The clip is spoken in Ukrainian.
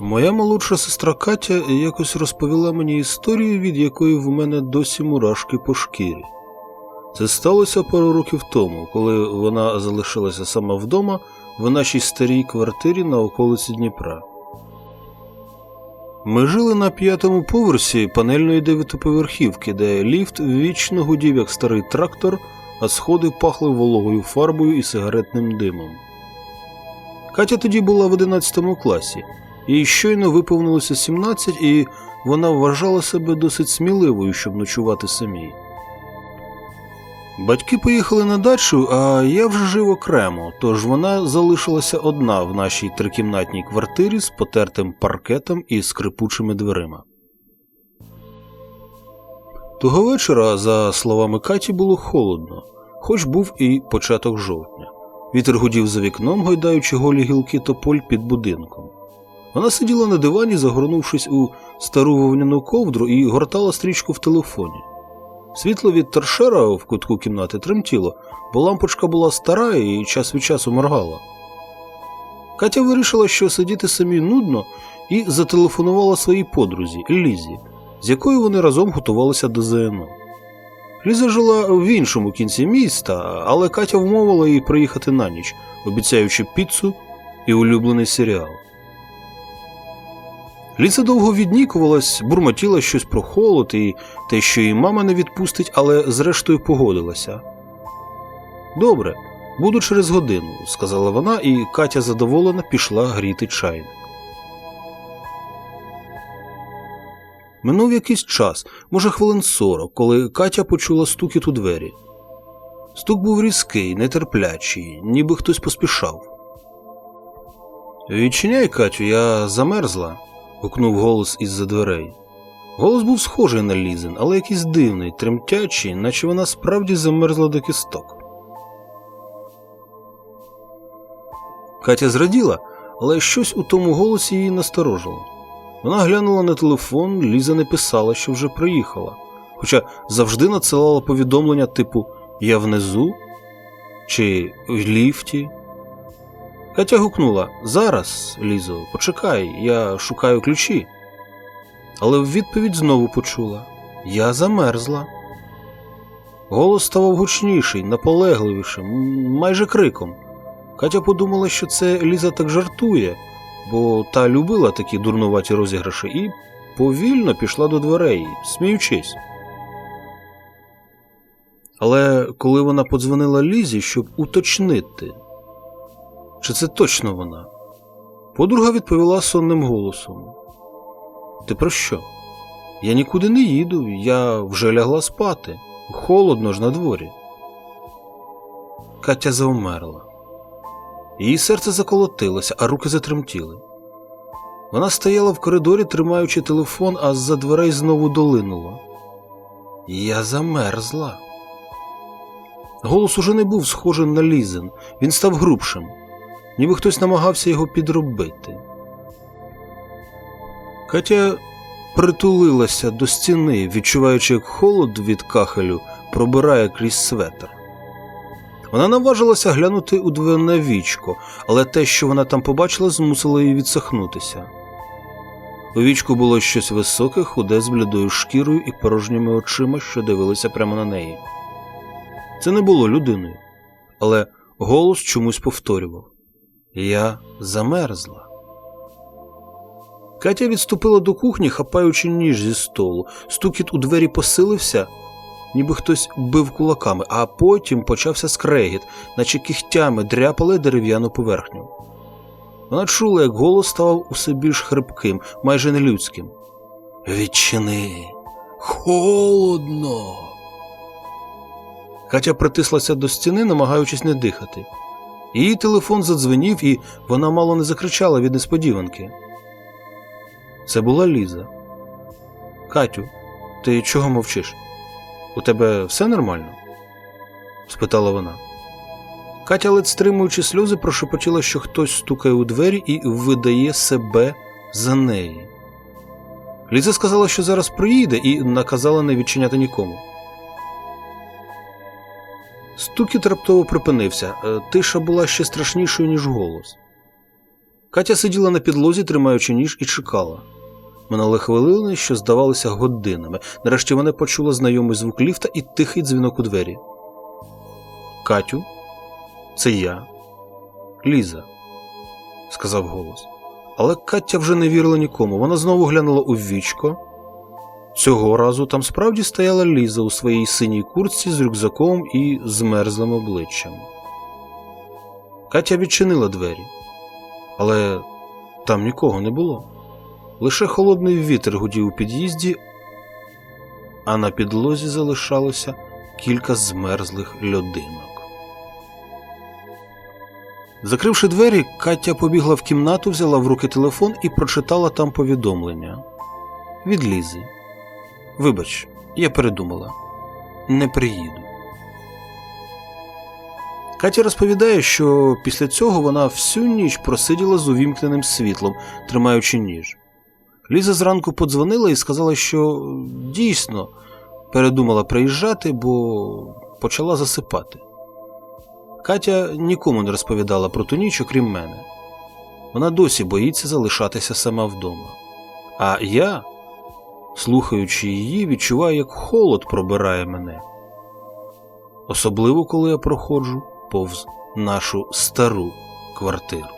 Моя молодша сестра Катя якось розповіла мені історію, від якої в мене досі мурашки по шкірі. Це сталося пару років тому, коли вона залишилася сама вдома в нашій старій квартирі на околиці Дніпра. Ми жили на п'ятому поверсі панельної дев'ятиповерхівки, де ліфт вічно гудів як старий трактор, а сходи пахли вологою фарбою і сигаретним димом. Катя тоді була в 11 класі, їй щойно виповнилося 17, і вона вважала себе досить сміливою, щоб ночувати самій. Батьки поїхали на дачу, а я вже жив окремо, тож вона залишилася одна в нашій трикімнатній квартирі з потертим паркетом і скрипучими дверима. Того вечора, за словами Каті, було холодно, хоч був і початок жовтня. Вітер гудів за вікном, гойдаючи голі гілки тополь під будинком. Вона сиділа на дивані, загорнувшись у стару вовняну ковдру, і гортала стрічку в телефоні. Світло від торшера в кутку кімнати тремтіло, бо лампочка була стара і час від часу моргала. Катя вирішила, що сидіти самі нудно, і зателефонувала своїй подрузі Лізі, з якою вони разом готувалися до ЗНО. Ліза жила в іншому кінці міста, але Катя вмовила її приїхати на ніч, обіцяючи піцу і улюблений серіал. Ліза довго віднікувалась, бурмотіла щось про холод і те, що її мама не відпустить, але зрештою погодилася. Добре, буду через годину, сказала вона, і Катя задоволена пішла гріти чайник. Минув якийсь час, може хвилин сорок, коли Катя почула стукіт у двері. Стук був різкий, нетерплячий, ніби хтось поспішав. Відчиняй, Катю, я замерзла, гукнув голос із-за дверей. Голос був схожий на Лізин, але якийсь дивний, тремтячий, наче вона справді замерзла до кісток. Катя зраділа, але щось у тому голосі її насторожило. Вона глянула на телефон, Ліза не писала, що вже приїхала, хоча завжди надсилала повідомлення типу Я внизу чи в ліфті. Катя гукнула Зараз, Лізо, почекай, я шукаю ключі. Але в відповідь знову почула Я замерзла. Голос ставав гучніший, наполегливішим, майже криком. Катя подумала, що це Ліза так жартує, бо та любила такі дурнуваті розіграші, і повільно пішла до дверей, сміючись. Але коли вона подзвонила Лізі, щоб уточнити, чи це точно вона, подруга відповіла сонним голосом: Ти про що? Я нікуди не їду, я вже лягла спати. Холодно ж на дворі. Катя завмерла. Її серце заколотилося, а руки затремтіли. Вона стояла в коридорі, тримаючи телефон, а з-за дверей знову долинуло. Я замерзла. Голос уже не був схожий на Лізин, він став грубшим, ніби хтось намагався його підробити. Катя притулилася до стіни, відчуваючи, як холод від кахелю пробирає крізь светр. Вона наважилася глянути у дверне вічко, але те, що вона там побачила, змусило її відсахнутися. У вічку було щось високе, худе з блідою шкірою і порожніми очима, що дивилися прямо на неї. Це не було людиною, але голос чомусь повторював Я замерзла. Катя відступила до кухні, хапаючи ніж зі столу. Стукіт у двері посилився, ніби хтось бив кулаками, а потім почався скрегіт, наче кігтями дряпали дерев'яну поверхню. Вона чула, як голос ставав усе більш хрипким, майже нелюдським. Відчини, холодно. Катя притислася до стіни, намагаючись не дихати. Її телефон задзвенів, і вона мало не закричала від несподіванки. Це була Ліза. Катю, ти чого мовчиш? У тебе все нормально? спитала вона. Катя, ледь стримуючи сльози, прошепотіла, що хтось стукає у двері і видає себе за неї. Ліза сказала, що зараз приїде, і наказала не відчиняти нікому. Стукіт раптово припинився. Е, Тиша була ще страшнішою, ніж голос. Катя сиділа на підлозі, тримаючи ніж, і чекала. Минали хвилини, що здавалися годинами. Нарешті вона почула знайомий звук ліфта і тихий дзвінок у двері. Катю, це я, Ліза, сказав голос. Але Катя вже не вірила нікому. Вона знову глянула у вічко. Цього разу там справді стояла Ліза у своїй синій куртці з рюкзаком і змерзлим обличчям. Катя відчинила двері, але там нікого не було. Лише холодний вітер гудів у під'їзді, а на підлозі залишалося кілька змерзлих льодинок. Закривши двері, Катя побігла в кімнату, взяла в руки телефон і прочитала там повідомлення від Лізи. Вибач, я передумала. Не приїду. Катя розповідає, що після цього вона всю ніч просиділа з увімкненим світлом, тримаючи ніж. Ліза зранку подзвонила і сказала, що дійсно передумала приїжджати, бо почала засипати. Катя нікому не розповідала про ту ніч, окрім мене. Вона досі боїться залишатися сама вдома. А я, слухаючи її, відчуваю, як холод пробирає мене. Особливо, коли я проходжу повз нашу стару квартиру.